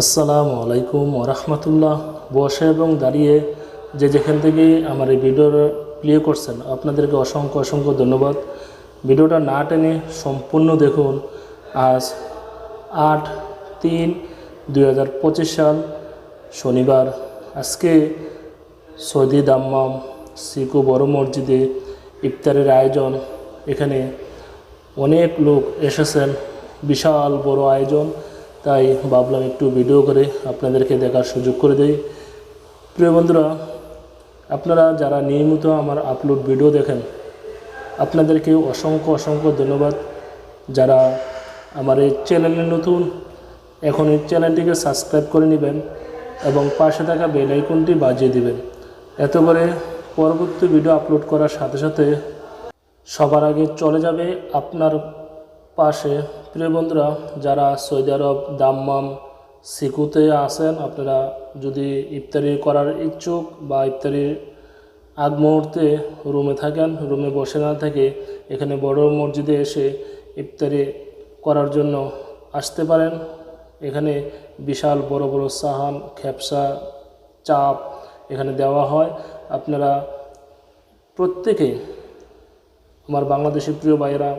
আসসালামু আলাইকুম ওরহমতুল্লাহ বসে এবং দাঁড়িয়ে যে যেখান থেকে আমার এই ভিডিওর প্লে করছেন, আপনাদেরকে অসংখ্য অসংখ্য ধন্যবাদ। ভিডিওটা না টেনে সম্পূর্ণ দেখুন। আজ আট তিন দুই সাল শনিবার। আজকে সৌদি দাম্মাম সিকু বড় মসজিদে ইফতারের আয়োজন। এখানে অনেক লোক এসেছেন, বিশাল বড় আয়োজন। তাই ভাবলাম একটু ভিডিও করে আপনাদেরকে দেখার সুযোগ করে দেই। প্রিয় বন্ধুরা, আপনারা যারা নিয়মিত আমার আপলোড ভিডিও দেখেন, আপনাদেরকে অসংখ্য অসংখ্য ধন্যবাদ। যারা আমার এই চ্যানেলে নতুন, এখন এই চ্যানেলটিকে সাবস্ক্রাইব করে নেবেন এবং পাশে থাকা বেল আইকনটি বাজিয়ে দিবেন। এত করে পরবর্তী ভিডিও আপলোড করার সাথে সাথে সবার আগে চলে যাবে আপনার পাশে। প্রিয় বন্ধুরা, যারা সৌদি আরব দাম্মাম সিকুতে আসেন আপনারা যদি ইফতারি করার ইচ্ছুক বা ইফতারির আগ মুহূর্তে রুমে থাকেন, রুমে বসে না থেকে এখানে বড় মসজিদে এসে ইফতারি করার জন্য আসতে পারেন। এখানে বিশাল বড় বড় সাহান, খেপসা, চাপ এখানে দেওয়া হয়। আপনারা প্রত্যেকে আমার বাংলাদেশের প্রিয় ভাইয়েরা,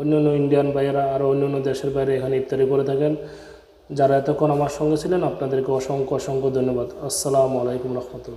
অন্যান্য অন্য ইন্ডিয়ান ভাইয়েরা আরও অন্য অন্য দেশের বাইরে এখানে ইফতারি করে থাকেন। যারা এতক্ষণ আমার সঙ্গে ছিলেন, আপনাদেরকে অসংখ্য অসংখ্য ধন্যবাদ। আসসালামু আলাইকুম রহমতুল্লাহ।